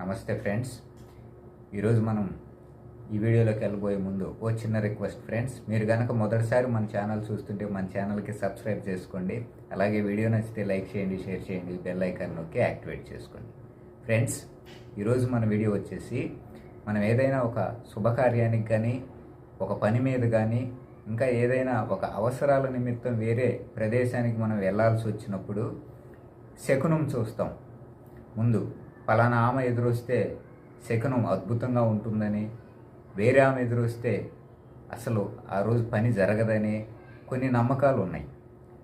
నమస్తే ఫ్రెండ్స్. ఈరోజు మనం ఈ వీడియోలోకి వెళ్ళబోయే ముందు ఓ చిన్న రిక్వెస్ట్ ఫ్రెండ్స్. మీరు కనుక మొదటిసారి మన ఛానల్ చూస్తుంటే మన ఛానల్కి సబ్స్క్రైబ్ చేసుకోండి. అలాగే వీడియో నచ్చితే లైక్ చేయండి షేర్ చేయండి బెల్ ఐకాన్ నొక్కి యాక్టివేట్ చేసుకోండి. ఫ్రెండ్స్ ఈరోజు మన వీడియో వచ్చేసి మనం ఏదైనా ఒక శుభకార్యానికి కానీ ఒక పని మీద కానీ ఇంకా ఏదైనా ఒక అవసరాల నిమిత్తం వేరే ప్రదేశానికి మనం వెళ్ళాల్సి వచ్చినప్పుడు శకునం చూస్తాం. ముందు ఫలానా ఆమె ఎదురొస్తే శకునం అద్భుతంగా ఉంటుందని వేరే ఆమె ఎదురొస్తే అసలు ఆ రోజు పని జరగదని కొన్ని నమ్మకాలు ఉన్నాయి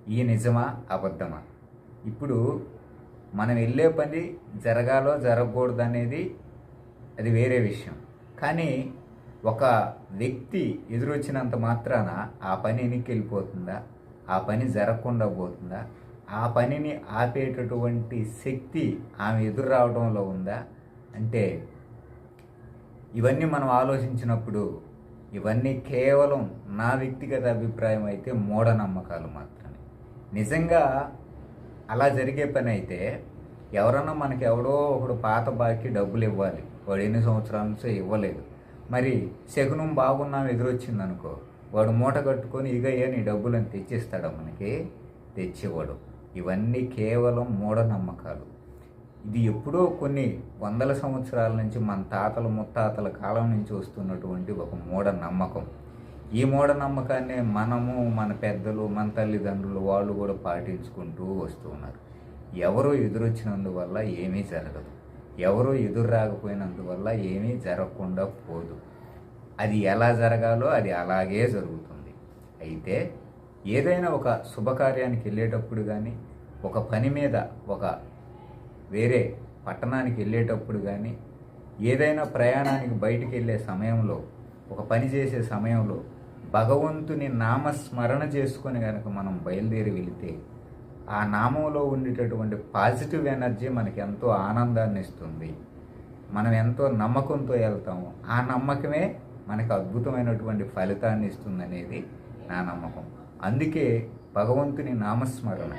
ఈ నిజమా అబద్ధమా? ఇప్పుడు మనం వెళ్ళే పని జరగాలో జరగకూడదు అనేది అది వేరే విషయం. కానీ ఒక వ్యక్తి ఎదురొచ్చినంత మాత్రాన ఆ పని వెనక్కి వెళ్ళిపోతుందా ఆ పని జరగకుండా పోతుందా? ఆ పనిని ఆపేటటువంటి శక్తి ఆమె ఎదురు రావడంలో ఉందా? అంటే ఇవన్నీ మనం ఆలోచించినప్పుడు ఇవన్నీ కేవలం నా వ్యక్తిగత అభిప్రాయం అయితే మూఢనమ్మకాలు మాత్రమే. నిజంగా అలా జరిగే పని అయితే ఎవరన్నా మనకి ఎవడో ఒకడు పాత బాకీ డబ్బులు ఇవ్వాలి. వాడు ఎన్ని సంవత్సరాల నుంచో ఇవ్వలేదు. మరి శకునం బాగున్నాం ఎదురొచ్చింది అనుకో వాడు మూట కట్టుకొని ఇక ఏ నీ డబ్బులను తెచ్చిస్తాడా మనకి? తెచ్చేవాడు. ఇవన్నీ కేవలం మూఢనమ్మకాలు. ఇది ఎప్పుడో కొన్ని వందల సంవత్సరాల నుంచి మన తాతల ముత్తాతల కాలం నుంచి వస్తున్నటువంటి ఒక మూఢనమ్మకం. ఈ మూఢనమ్మకాన్ని మనము మన పెద్దలు మన తల్లిదండ్రులు వాళ్ళు కూడా పాటించుకుంటూ వస్తూ ఉన్నారు. ఎవరో ఎదురొచ్చినందువల్ల ఏమీ జరగదు. ఎవరో ఎదురు రాకపోయినందువల్ల ఏమీ జరగకుండా పోదు. అది ఎలా జరగాలో అది అలాగే జరుగుతుంది. అయితే ఏదైనా ఒక శుభకార్యానికి వెళ్ళేటప్పుడు కానీ ఒక పని మీద ఒక వేరే పట్టణానికి వెళ్ళేటప్పుడు కానీ ఏదైనా ప్రయాణానికి బయటికి వెళ్ళే సమయంలో ఒక పని చేసే సమయంలో భగవంతుని నామస్మరణ చేసుకొని కనుక మనం బయలుదేరి వెళితే ఆ నామంలో ఉండేటటువంటి పాజిటివ్ ఎనర్జీ మనకి ఎంతో ఆనందాన్ని ఇస్తుంది. మనం ఎంతో నమ్మకంతో వెళ్తాము. ఆ నమ్మకమే మనకు అద్భుతమైనటువంటి ఫలితాన్ని ఇస్తుందనేది నా నమ్మకం. అందుకే భగవంతుని నామస్మరణ.